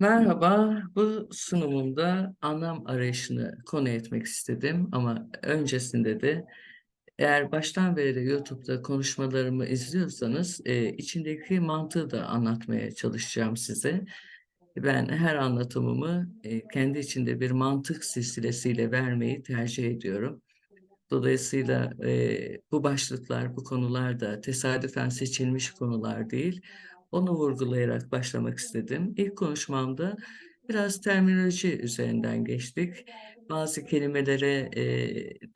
Merhaba, bu sunumumda anlam arayışını konu etmek istedim ama öncesinde de eğer baştan beri YouTube'da konuşmalarımı izliyorsanız e, içindeki mantığı da anlatmaya çalışacağım size. Ben her anlatımımı e, kendi içinde bir mantık silsilesiyle vermeyi tercih ediyorum. Dolayısıyla e, bu başlıklar, bu konular da tesadüfen seçilmiş konular değil. Onu vurgulayarak başlamak istedim. İlk konuşmamda biraz terminoloji üzerinden geçtik. Bazı kelimelere e,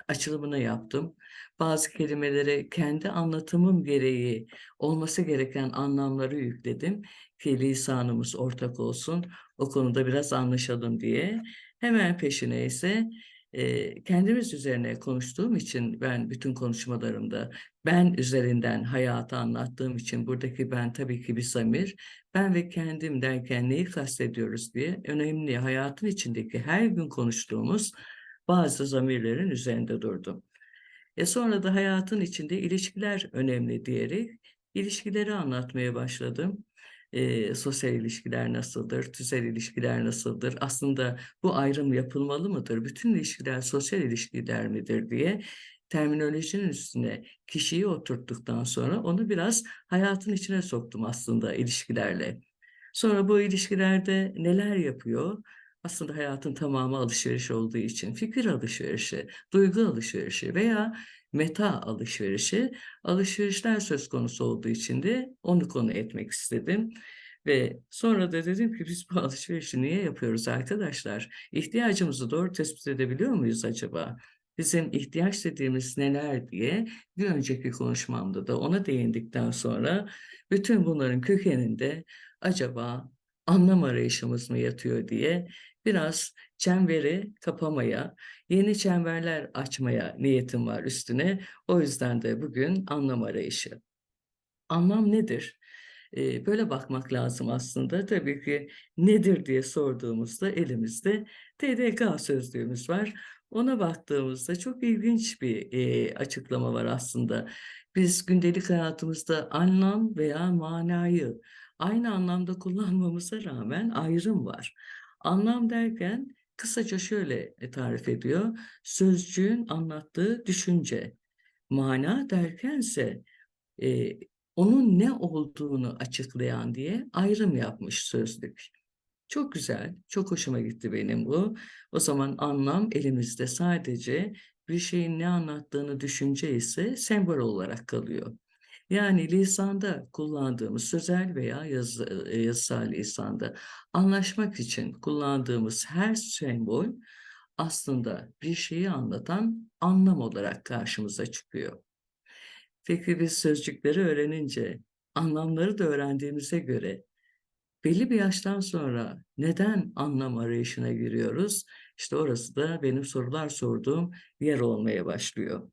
açılımını yaptım. Bazı kelimelere kendi anlatımım gereği olması gereken anlamları yükledim ki lisanımız ortak olsun, o konuda biraz anlaşalım diye. Hemen peşine ise e, kendimiz üzerine konuştuğum için ben bütün konuşmalarımda ben üzerinden hayatı anlattığım için buradaki ben tabii ki bir samir. Ben ve kendim derken neyi kastediyoruz diye önemli hayatın içindeki her gün konuştuğumuz bazı zamirlerin üzerinde durdum. E sonra da hayatın içinde ilişkiler önemli diyerek ilişkileri anlatmaya başladım. E, sosyal ilişkiler nasıldır, tüzel ilişkiler nasıldır, aslında bu ayrım yapılmalı mıdır, bütün ilişkiler sosyal ilişkiler midir diye terminolojinin üstüne kişiyi oturttuktan sonra onu biraz hayatın içine soktum aslında ilişkilerle. Sonra bu ilişkilerde neler yapıyor? Aslında hayatın tamamı alışveriş olduğu için fikir alışverişi, duygu alışverişi veya meta alışverişi, alışverişler söz konusu olduğu için de onu konu etmek istedim. Ve sonra da dedim ki biz bu alışverişi niye yapıyoruz arkadaşlar? İhtiyacımızı doğru tespit edebiliyor muyuz acaba? Bizim ihtiyaç dediğimiz neler diye bir önceki konuşmamda da ona değindikten sonra bütün bunların kökeninde acaba anlam arayışımız mı yatıyor diye biraz çemberi kapamaya, yeni çemberler açmaya niyetim var üstüne. O yüzden de bugün anlam arayışı. Anlam nedir? Ee, böyle bakmak lazım aslında. Tabii ki nedir diye sorduğumuzda elimizde TDK sözlüğümüz var. Ona baktığımızda çok ilginç bir e, açıklama var aslında. Biz gündelik hayatımızda anlam veya manayı aynı anlamda kullanmamıza rağmen ayrım var. Anlam derken kısaca şöyle tarif ediyor. Sözcüğün anlattığı düşünce. Mana derkense e, onun ne olduğunu açıklayan diye ayrım yapmış sözlük. Çok güzel, çok hoşuma gitti benim bu. O zaman anlam elimizde sadece bir şeyin ne anlattığını düşünce ise sembol olarak kalıyor. Yani lisanda kullandığımız sözel veya yazı, e, yazısal lisanda anlaşmak için kullandığımız her sembol aslında bir şeyi anlatan anlam olarak karşımıza çıkıyor. Peki biz sözcükleri öğrenince, anlamları da öğrendiğimize göre belli bir yaştan sonra neden anlam arayışına giriyoruz? İşte orası da benim sorular sorduğum yer olmaya başlıyor.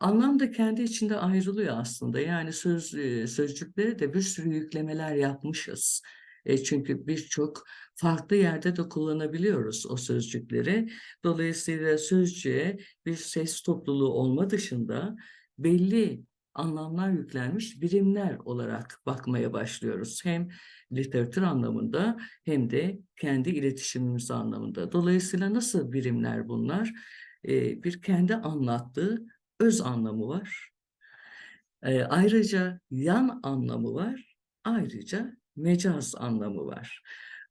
Anlam da kendi içinde ayrılıyor aslında. Yani söz e, sözcükleri de bir sürü yüklemeler yapmışız. E, çünkü birçok farklı yerde de kullanabiliyoruz o sözcükleri. Dolayısıyla sözcüğe bir ses topluluğu olma dışında belli anlamlar yüklenmiş birimler olarak bakmaya başlıyoruz. Hem literatür anlamında hem de kendi iletişimimiz anlamında. Dolayısıyla nasıl birimler bunlar? Ee, bir kendi anlattığı öz anlamı var. Ee, ayrıca yan anlamı var. Ayrıca mecaz anlamı var.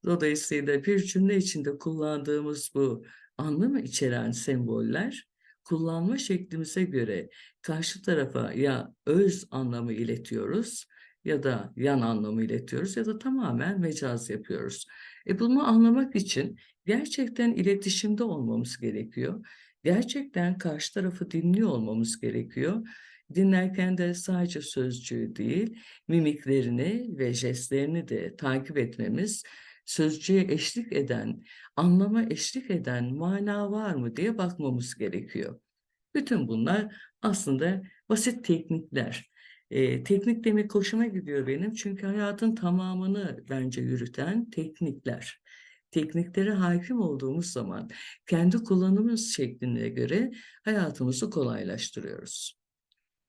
Dolayısıyla bir cümle içinde kullandığımız bu anlamı içeren semboller kullanma şeklimize göre karşı tarafa ya öz anlamı iletiyoruz ya da yan anlamı iletiyoruz ya da tamamen mecaz yapıyoruz. E bunu anlamak için gerçekten iletişimde olmamız gerekiyor. Gerçekten karşı tarafı dinliyor olmamız gerekiyor. Dinlerken de sadece sözcüğü değil, mimiklerini ve jestlerini de takip etmemiz, sözcüğe eşlik eden, anlama eşlik eden mana var mı diye bakmamız gerekiyor. Bütün bunlar aslında basit teknikler. E, teknik demek hoşuma gidiyor benim çünkü hayatın tamamını bence yürüten teknikler. Tekniklere hakim olduğumuz zaman kendi kullanımımız şekline göre hayatımızı kolaylaştırıyoruz.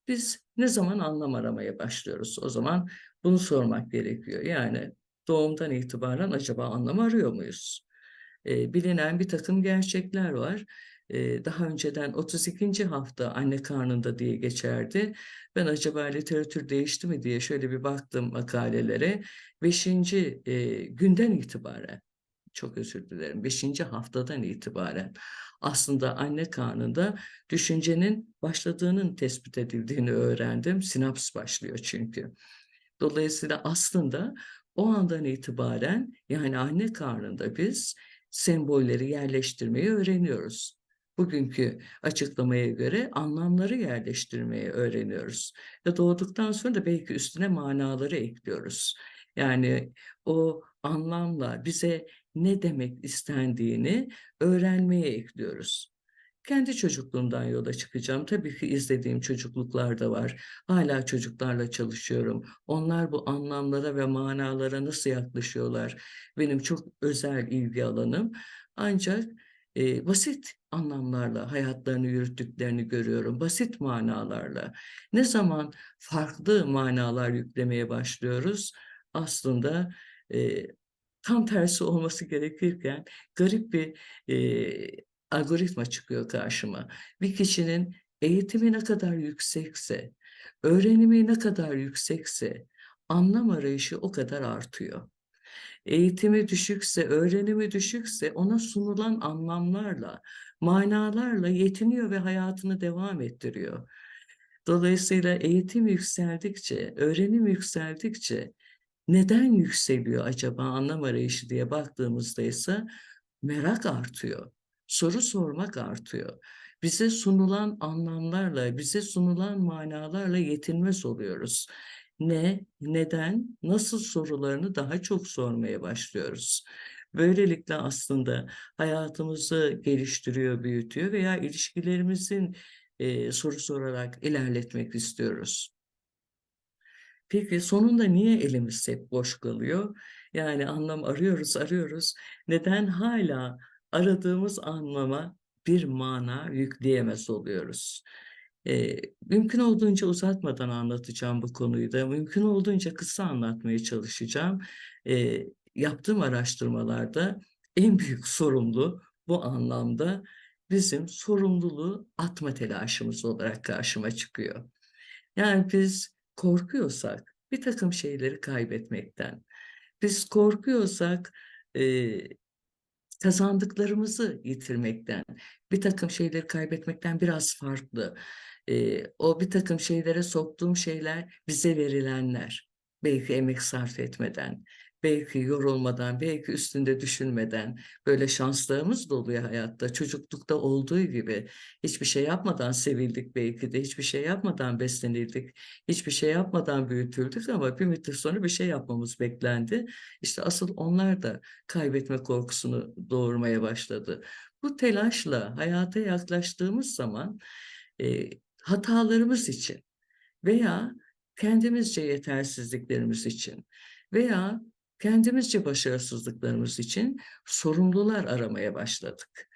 Biz ne zaman anlam aramaya başlıyoruz? O zaman bunu sormak gerekiyor. Yani doğumdan itibaren acaba anlam arıyor muyuz? E, bilinen bir takım gerçekler var. E, daha önceden 32. hafta anne karnında diye geçerdi. Ben acaba literatür değişti mi diye şöyle bir baktım makalelere. 5. E, günden itibaren çok özür dilerim, 5. haftadan itibaren aslında anne karnında düşüncenin başladığının tespit edildiğini öğrendim. Sinaps başlıyor çünkü. Dolayısıyla aslında o andan itibaren yani anne karnında biz sembolleri yerleştirmeyi öğreniyoruz. Bugünkü açıklamaya göre anlamları yerleştirmeyi öğreniyoruz. Ve doğduktan sonra da belki üstüne manaları ekliyoruz. Yani o anlamla bize ne demek istendiğini öğrenmeye ekliyoruz. Kendi çocukluğumdan yola çıkacağım. Tabii ki izlediğim çocukluklar da var. Hala çocuklarla çalışıyorum. Onlar bu anlamlara ve manalara nasıl yaklaşıyorlar? Benim çok özel ilgi alanım. Ancak e, basit anlamlarla hayatlarını yürüttüklerini görüyorum. Basit manalarla. Ne zaman farklı manalar yüklemeye başlıyoruz? Aslında e, tam tersi olması gerekirken garip bir e, algoritma çıkıyor karşıma. Bir kişinin eğitimi ne kadar yüksekse, öğrenimi ne kadar yüksekse anlam arayışı o kadar artıyor. Eğitimi düşükse, öğrenimi düşükse ona sunulan anlamlarla, manalarla yetiniyor ve hayatını devam ettiriyor. Dolayısıyla eğitim yükseldikçe, öğrenim yükseldikçe neden yükseliyor acaba anlam arayışı diye baktığımızda ise merak artıyor. Soru sormak artıyor. Bize sunulan anlamlarla, bize sunulan manalarla yetinmez oluyoruz. Ne, neden, nasıl sorularını daha çok sormaya başlıyoruz. Böylelikle aslında hayatımızı geliştiriyor, büyütüyor veya ilişkilerimizin e, soru sorarak ilerletmek istiyoruz. Peki sonunda niye elimiz hep boş kalıyor? Yani anlam arıyoruz, arıyoruz. Neden hala aradığımız anlama bir mana yükleyemez oluyoruz? Ee, mümkün olduğunca uzatmadan anlatacağım bu konuyu da. Mümkün olduğunca kısa anlatmaya çalışacağım. Ee, yaptığım araştırmalarda en büyük sorumlu bu anlamda bizim sorumluluğu atma telaşımız olarak karşıma çıkıyor. Yani biz korkuyorsak bir takım şeyleri kaybetmekten, biz korkuyorsak e, kazandıklarımızı yitirmekten, bir takım şeyleri kaybetmekten biraz farklı. E, o bir takım şeylere soktuğum şeyler bize verilenler. Belki emek sarf etmeden, belki yorulmadan, belki üstünde düşünmeden böyle şanslarımız da oluyor hayatta. Çocuklukta olduğu gibi hiçbir şey yapmadan sevildik belki de, hiçbir şey yapmadan beslenildik, hiçbir şey yapmadan büyütüldük ama bir müddet sonra bir şey yapmamız beklendi. İşte asıl onlar da kaybetme korkusunu doğurmaya başladı. Bu telaşla hayata yaklaştığımız zaman e, hatalarımız için veya kendimizce yetersizliklerimiz için veya kendimizce başarısızlıklarımız için sorumlular aramaya başladık.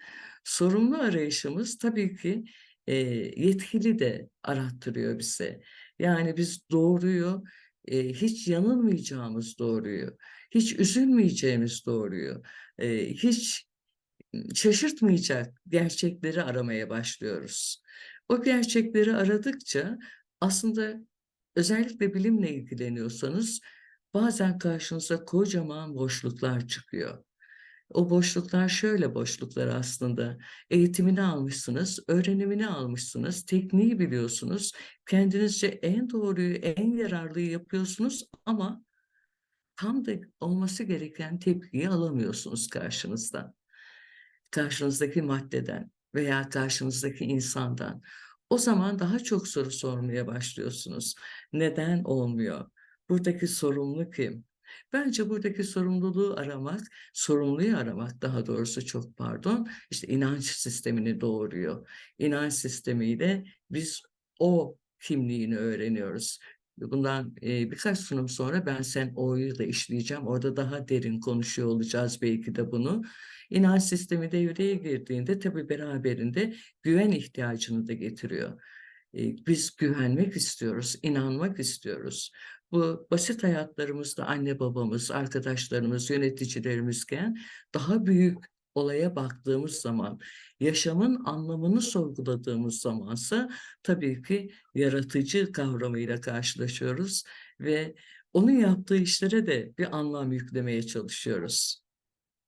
Sorumlu arayışımız tabii ki e, yetkili de arattırıyor bize. Yani biz doğruyu, e, hiç yanılmayacağımız doğruyu, hiç üzülmeyeceğimiz doğruyu, e, hiç şaşırtmayacak gerçekleri aramaya başlıyoruz. O gerçekleri aradıkça aslında özellikle bilimle ilgileniyorsanız bazen karşınıza kocaman boşluklar çıkıyor. O boşluklar şöyle boşluklar aslında. Eğitimini almışsınız, öğrenimini almışsınız, tekniği biliyorsunuz. Kendinizce en doğruyu, en yararlıyı yapıyorsunuz ama tam da olması gereken tepkiyi alamıyorsunuz karşınızdan. Karşınızdaki maddeden veya karşınızdaki insandan. O zaman daha çok soru sormaya başlıyorsunuz. Neden olmuyor? Buradaki sorumlu kim? Bence buradaki sorumluluğu aramak, sorumluyu aramak daha doğrusu çok pardon, işte inanç sistemini doğuruyor. İnanç sistemiyle biz o kimliğini öğreniyoruz. Bundan e, birkaç sunum sonra ben sen o'yu da işleyeceğim. Orada daha derin konuşuyor olacağız belki de bunu. İnanç sistemi devreye girdiğinde tabii beraberinde güven ihtiyacını da getiriyor. Biz güvenmek istiyoruz, inanmak istiyoruz. Bu basit hayatlarımızda anne babamız, arkadaşlarımız, yöneticilerimizken daha büyük olaya baktığımız zaman, yaşamın anlamını sorguladığımız zamansa tabii ki yaratıcı kavramıyla karşılaşıyoruz ve onun yaptığı işlere de bir anlam yüklemeye çalışıyoruz.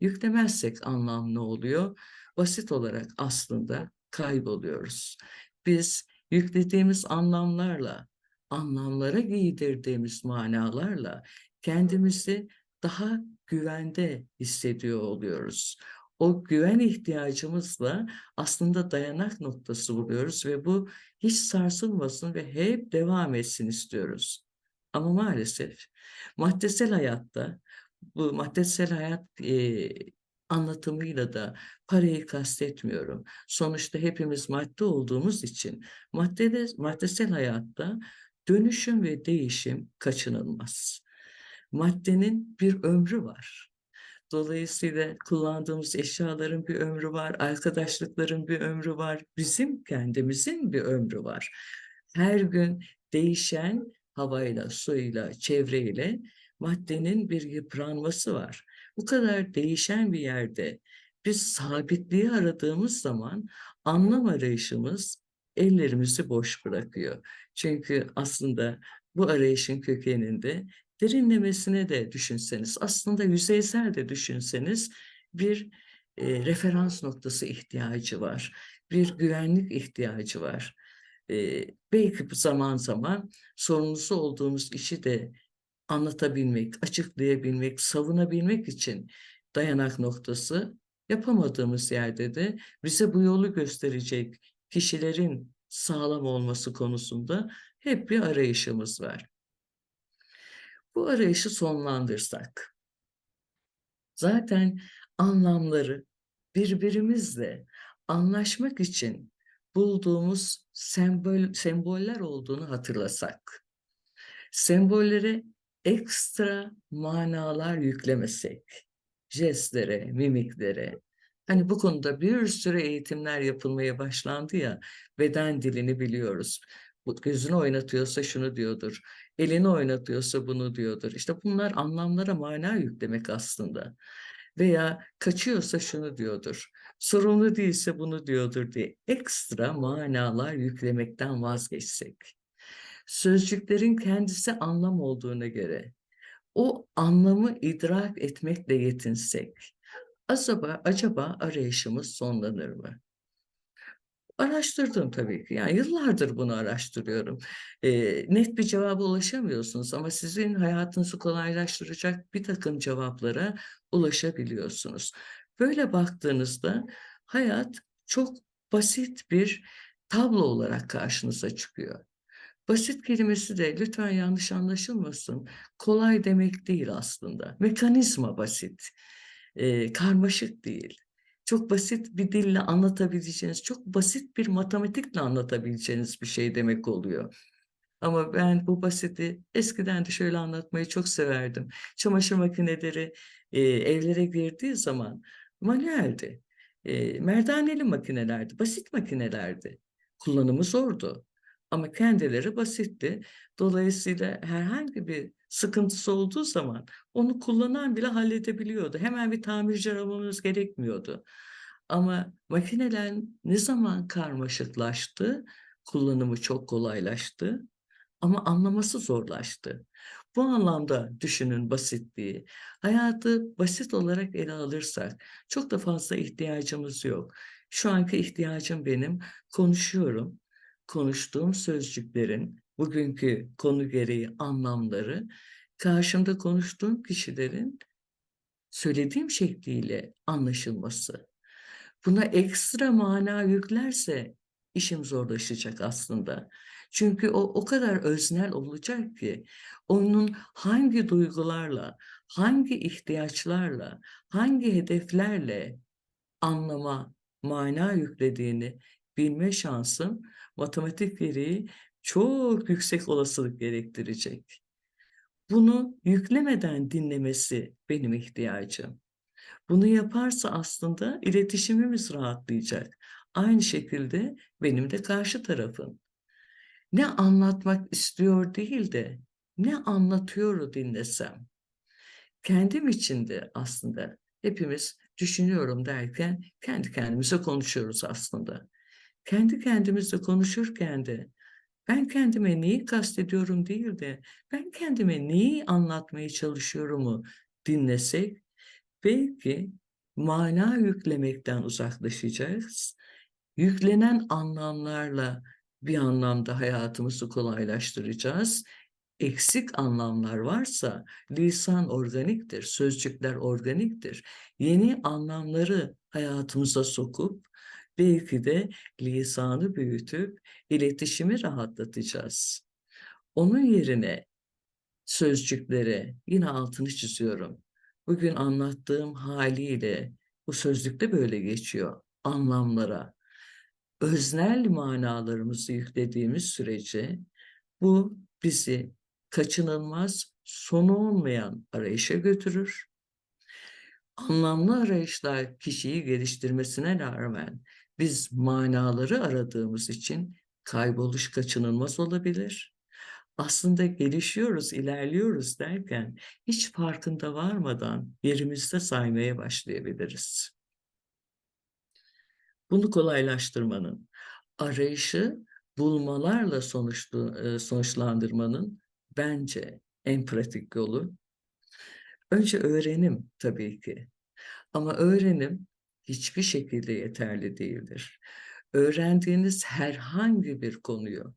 Yüklemezsek anlam ne oluyor? Basit olarak aslında kayboluyoruz. Biz yüklediğimiz anlamlarla, anlamlara giydirdiğimiz manalarla kendimizi daha güvende hissediyor oluyoruz. O güven ihtiyacımızla aslında dayanak noktası buluyoruz ve bu hiç sarsılmasın ve hep devam etsin istiyoruz. Ama maalesef maddesel hayatta bu maddesel hayat e, anlatımıyla da parayı kastetmiyorum. Sonuçta hepimiz madde olduğumuz için maddede, maddesel hayatta dönüşüm ve değişim kaçınılmaz. Maddenin bir ömrü var. Dolayısıyla kullandığımız eşyaların bir ömrü var, arkadaşlıkların bir ömrü var, bizim kendimizin bir ömrü var. Her gün değişen havayla, suyla, çevreyle maddenin bir yıpranması var. Bu kadar değişen bir yerde biz sabitliği aradığımız zaman anlam arayışımız ellerimizi boş bırakıyor. Çünkü aslında bu arayışın kökeninde derinlemesine de düşünseniz, aslında yüzeysel de düşünseniz bir e, referans noktası ihtiyacı var. Bir güvenlik ihtiyacı var. E, belki zaman zaman sorumlusu olduğumuz işi de anlatabilmek, açıklayabilmek, savunabilmek için dayanak noktası yapamadığımız yerde de bize bu yolu gösterecek kişilerin sağlam olması konusunda hep bir arayışımız var. Bu arayışı sonlandırsak, zaten anlamları birbirimizle anlaşmak için bulduğumuz sembol, semboller olduğunu hatırlasak, sembollere ekstra manalar yüklemesek, jestlere, mimiklere, hani bu konuda bir sürü eğitimler yapılmaya başlandı ya, beden dilini biliyoruz. Gözünü oynatıyorsa şunu diyordur, elini oynatıyorsa bunu diyordur. İşte bunlar anlamlara mana yüklemek aslında. Veya kaçıyorsa şunu diyordur, sorumlu değilse bunu diyordur diye ekstra manalar yüklemekten vazgeçsek sözcüklerin kendisi anlam olduğuna göre o anlamı idrak etmekle yetinsek acaba acaba arayışımız sonlanır mı? Araştırdım tabii ki. Yani yıllardır bunu araştırıyorum. E, net bir cevaba ulaşamıyorsunuz ama sizin hayatınızı kolaylaştıracak bir takım cevaplara ulaşabiliyorsunuz. Böyle baktığınızda hayat çok basit bir tablo olarak karşınıza çıkıyor. Basit kelimesi de lütfen yanlış anlaşılmasın. Kolay demek değil aslında. Mekanizma basit. E, karmaşık değil. Çok basit bir dille anlatabileceğiniz, çok basit bir matematikle anlatabileceğiniz bir şey demek oluyor. Ama ben bu basiti eskiden de şöyle anlatmayı çok severdim. Çamaşır makineleri e, evlere girdiği zaman manueldi. E, merdaneli makinelerdi, basit makinelerdi. Kullanımı zordu. Ama kendileri basitti. Dolayısıyla herhangi bir sıkıntısı olduğu zaman onu kullanan bile halledebiliyordu. Hemen bir tamirci aramamız gerekmiyordu. Ama makineler ne zaman karmaşıklaştı, kullanımı çok kolaylaştı ama anlaması zorlaştı. Bu anlamda düşünün basitliği. Hayatı basit olarak ele alırsak çok da fazla ihtiyacımız yok. Şu anki ihtiyacım benim konuşuyorum konuştuğum sözcüklerin bugünkü konu gereği anlamları karşımda konuştuğum kişilerin söylediğim şekliyle anlaşılması. Buna ekstra mana yüklerse işim zorlaşacak aslında. Çünkü o o kadar öznel olacak ki onun hangi duygularla, hangi ihtiyaçlarla, hangi hedeflerle anlama, mana yüklediğini bilme şansım matematik gereği çok yüksek olasılık gerektirecek. Bunu yüklemeden dinlemesi benim ihtiyacım. Bunu yaparsa aslında iletişimimiz rahatlayacak. Aynı şekilde benim de karşı tarafım. Ne anlatmak istiyor değil de ne anlatıyor dinlesem? Kendim için de aslında hepimiz düşünüyorum derken kendi kendimize konuşuyoruz aslında. Kendi kendimizle konuşurken de ben kendime neyi kastediyorum değil de ben kendime neyi anlatmaya çalışıyorumu dinlesek belki mana yüklemekten uzaklaşacağız. Yüklenen anlamlarla bir anlamda hayatımızı kolaylaştıracağız. Eksik anlamlar varsa lisan organiktir, sözcükler organiktir. Yeni anlamları hayatımıza sokup belki de lisanı büyütüp iletişimi rahatlatacağız. Onun yerine sözcüklere yine altını çiziyorum. Bugün anlattığım haliyle bu sözlükte böyle geçiyor. Anlamlara, öznel manalarımızı yüklediğimiz sürece bu bizi kaçınılmaz sonu olmayan arayışa götürür. Anlamlı arayışlar kişiyi geliştirmesine rağmen biz manaları aradığımız için kayboluş kaçınılmaz olabilir. Aslında gelişiyoruz, ilerliyoruz derken hiç farkında varmadan yerimizde saymaya başlayabiliriz. Bunu kolaylaştırmanın, arayışı bulmalarla sonuçlu, e, sonuçlandırmanın bence en pratik yolu. Önce öğrenim tabii ki. Ama öğrenim hiçbir şekilde yeterli değildir. Öğrendiğiniz herhangi bir konuyu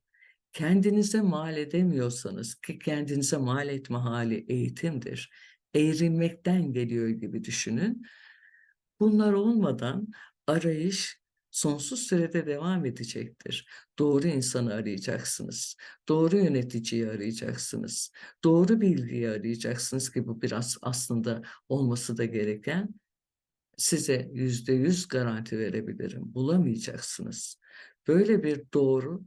kendinize mal edemiyorsanız ki kendinize mal etme hali eğitimdir. Eğrilmekten geliyor gibi düşünün. Bunlar olmadan arayış sonsuz sürede devam edecektir. Doğru insanı arayacaksınız. Doğru yöneticiyi arayacaksınız. Doğru bilgiyi arayacaksınız ki bu biraz aslında olması da gereken. Size yüzde yüz garanti verebilirim. Bulamayacaksınız. Böyle bir doğru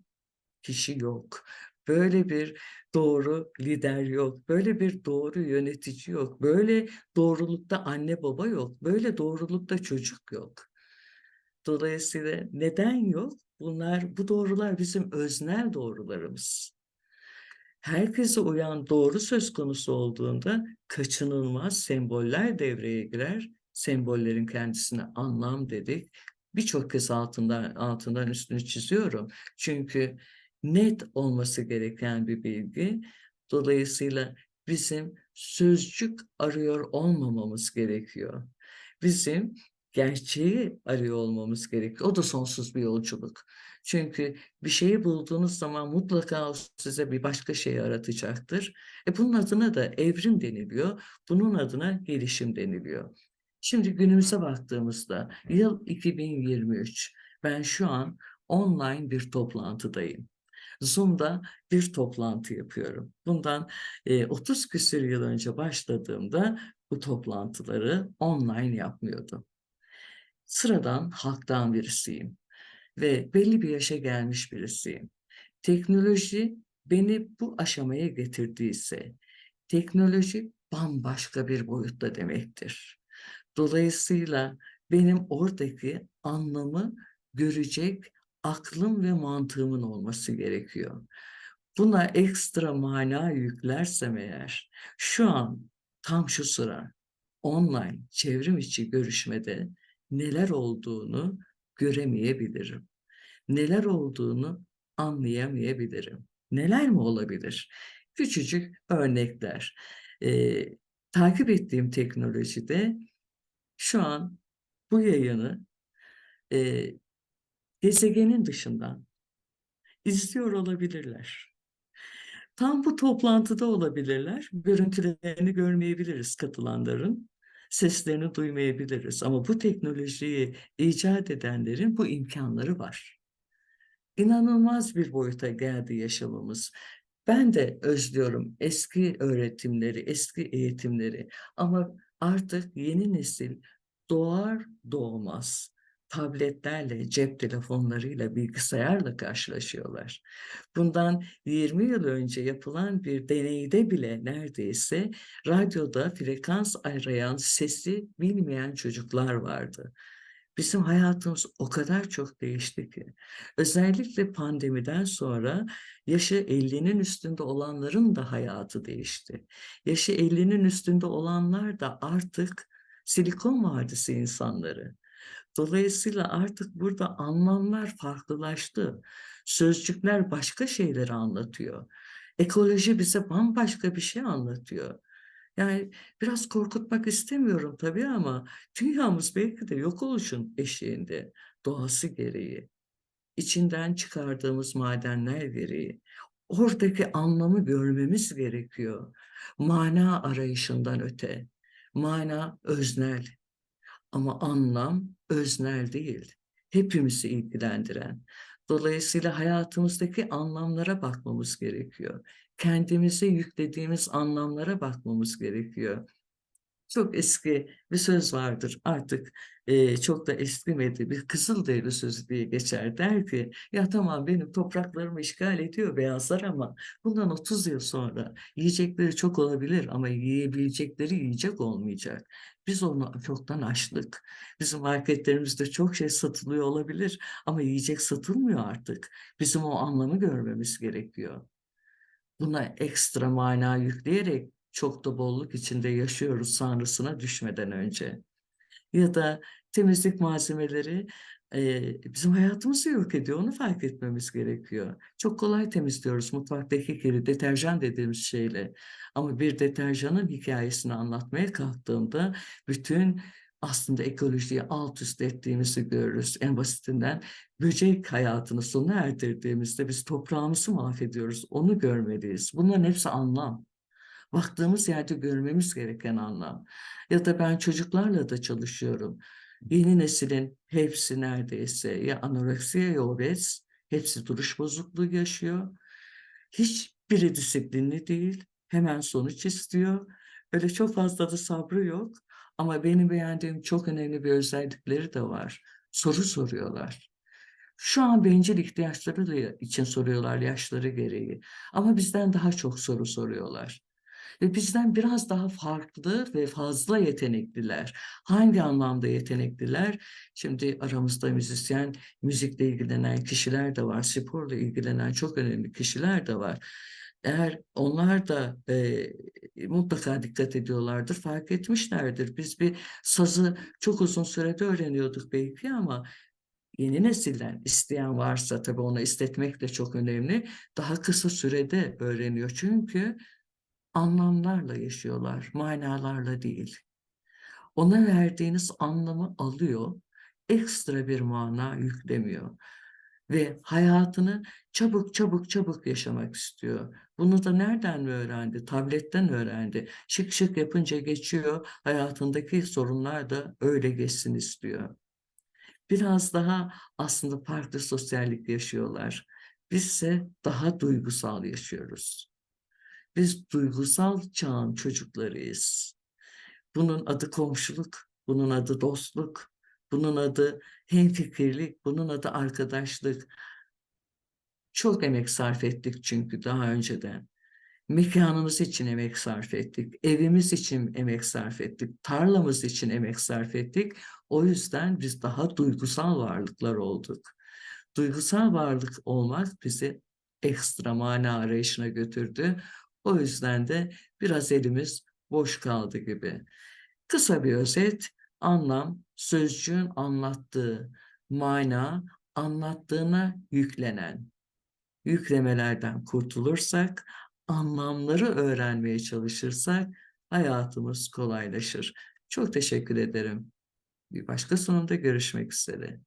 kişi yok. Böyle bir doğru lider yok. Böyle bir doğru yönetici yok. Böyle doğrulukta anne baba yok. Böyle doğrulukta çocuk yok. Dolayısıyla neden yok? Bunlar, bu doğrular bizim öznel doğrularımız. Herkese uyan doğru söz konusu olduğunda kaçınılmaz semboller devreye girer. Sembollerin kendisine anlam dedik. Birçok kez altından, altından üstünü çiziyorum. Çünkü net olması gereken bir bilgi. Dolayısıyla bizim sözcük arıyor olmamamız gerekiyor. Bizim gerçeği arıyor olmamız gerekiyor. O da sonsuz bir yolculuk. Çünkü bir şeyi bulduğunuz zaman mutlaka size bir başka şeyi aratacaktır. E bunun adına da evrim deniliyor. Bunun adına gelişim deniliyor. Şimdi günümüze baktığımızda yıl 2023. Ben şu an online bir toplantıdayım. Zoom'da bir toplantı yapıyorum. Bundan e, 30 küsur yıl önce başladığımda bu toplantıları online yapmıyordum. Sıradan halktan birisiyim ve belli bir yaşa gelmiş birisiyim. Teknoloji beni bu aşamaya getirdiyse, teknoloji bambaşka bir boyutta demektir. Dolayısıyla benim oradaki anlamı görecek aklım ve mantığımın olması gerekiyor. Buna ekstra mana yüklersem eğer, şu an tam şu sıra online çevrim içi görüşmede neler olduğunu göremeyebilirim. Neler olduğunu anlayamayabilirim. Neler mi olabilir? Küçücük örnekler. Ee, takip ettiğim teknolojide şu an bu yayını e, gezegenin dışından izliyor olabilirler. Tam bu toplantıda olabilirler. Görüntülerini görmeyebiliriz katılanların. Seslerini duymayabiliriz. Ama bu teknolojiyi icat edenlerin bu imkanları var. İnanılmaz bir boyuta geldi yaşamımız. Ben de özlüyorum eski öğretimleri, eski eğitimleri ama artık yeni nesil doğar doğmaz tabletlerle, cep telefonlarıyla, bilgisayarla karşılaşıyorlar. Bundan 20 yıl önce yapılan bir deneyde bile neredeyse radyoda frekans arayan sesi bilmeyen çocuklar vardı. Bizim hayatımız o kadar çok değişti ki. Özellikle pandemiden sonra yaşı 50'nin üstünde olanların da hayatı değişti. Yaşı 50'nin üstünde olanlar da artık Silikon Vadisi insanları. Dolayısıyla artık burada anlamlar farklılaştı. Sözcükler başka şeyleri anlatıyor. Ekoloji bize bambaşka bir şey anlatıyor. Yani biraz korkutmak istemiyorum tabii ama dünyamız belki de yok oluşun eşiğinde doğası gereği, içinden çıkardığımız madenler gereği. Oradaki anlamı görmemiz gerekiyor. Mana arayışından öte. Mana öznel ama anlam öznel değil. Hepimizi ilgilendiren. Dolayısıyla hayatımızdaki anlamlara bakmamız gerekiyor. Kendimize yüklediğimiz anlamlara bakmamız gerekiyor. Çok eski bir söz vardır artık e, çok da eskimedi bir Kızılderili sözü diye geçer der ki ya tamam benim topraklarımı işgal ediyor beyazlar ama bundan 30 yıl sonra yiyecekleri çok olabilir ama yiyebilecekleri yiyecek olmayacak. Biz onu çoktan aştık. Bizim marketlerimizde çok şey satılıyor olabilir ama yiyecek satılmıyor artık. Bizim o anlamı görmemiz gerekiyor. Buna ekstra mana yükleyerek çok da bolluk içinde yaşıyoruz sanrısına düşmeden önce. Ya da temizlik malzemeleri e, bizim hayatımızı yok ediyor. Onu fark etmemiz gerekiyor. Çok kolay temizliyoruz mutfaktaki kiri deterjan dediğimiz şeyle. Ama bir deterjanın hikayesini anlatmaya kalktığımda bütün aslında ekolojiyi alt üst ettiğimizi görürüz. En basitinden böcek hayatını sona erdirdiğimizde biz toprağımızı mahvediyoruz. Onu görmeliyiz. Bunların hepsi anlam baktığımız yerde görmemiz gereken anlam. Ya da ben çocuklarla da çalışıyorum. Yeni neslin hepsi neredeyse ya anoreksiya ya obez, hepsi duruş bozukluğu yaşıyor. Hiçbiri disiplinli değil, hemen sonuç istiyor. Öyle çok fazla da sabrı yok. Ama benim beğendiğim çok önemli bir özellikleri de var. Soru soruyorlar. Şu an bencil ihtiyaçları için soruyorlar yaşları gereği. Ama bizden daha çok soru soruyorlar ve bizden biraz daha farklı ve fazla yetenekliler. Hangi anlamda yetenekliler? Şimdi aramızda müzisyen, müzikle ilgilenen kişiler de var, sporla ilgilenen çok önemli kişiler de var. Eğer onlar da e, mutlaka dikkat ediyorlardır, fark etmişlerdir. Biz bir sazı çok uzun sürede öğreniyorduk belki ama yeni nesilden isteyen varsa tabii onu istetmek de çok önemli. Daha kısa sürede öğreniyor. Çünkü anlamlarla yaşıyorlar, manalarla değil. Ona verdiğiniz anlamı alıyor, ekstra bir mana yüklemiyor ve hayatını çabuk çabuk çabuk yaşamak istiyor. Bunu da nereden mi öğrendi? Tabletten öğrendi. Şık şık yapınca geçiyor. Hayatındaki sorunlar da öyle geçsin istiyor. Biraz daha aslında farklı sosyallik yaşıyorlar. Bizse daha duygusal yaşıyoruz. Biz duygusal çağın çocuklarıyız. Bunun adı komşuluk, bunun adı dostluk, bunun adı hemfikirlik, bunun adı arkadaşlık. Çok emek sarf ettik çünkü daha önceden. Mekanımız için emek sarf ettik, evimiz için emek sarf ettik, tarlamız için emek sarf ettik. O yüzden biz daha duygusal varlıklar olduk. Duygusal varlık olmak bizi ekstra mana arayışına götürdü. O yüzden de biraz elimiz boş kaldı gibi. Kısa bir özet, anlam, sözcüğün anlattığı mana, anlattığına yüklenen yüklemelerden kurtulursak, anlamları öğrenmeye çalışırsak hayatımız kolaylaşır. Çok teşekkür ederim. Bir başka sunumda görüşmek üzere.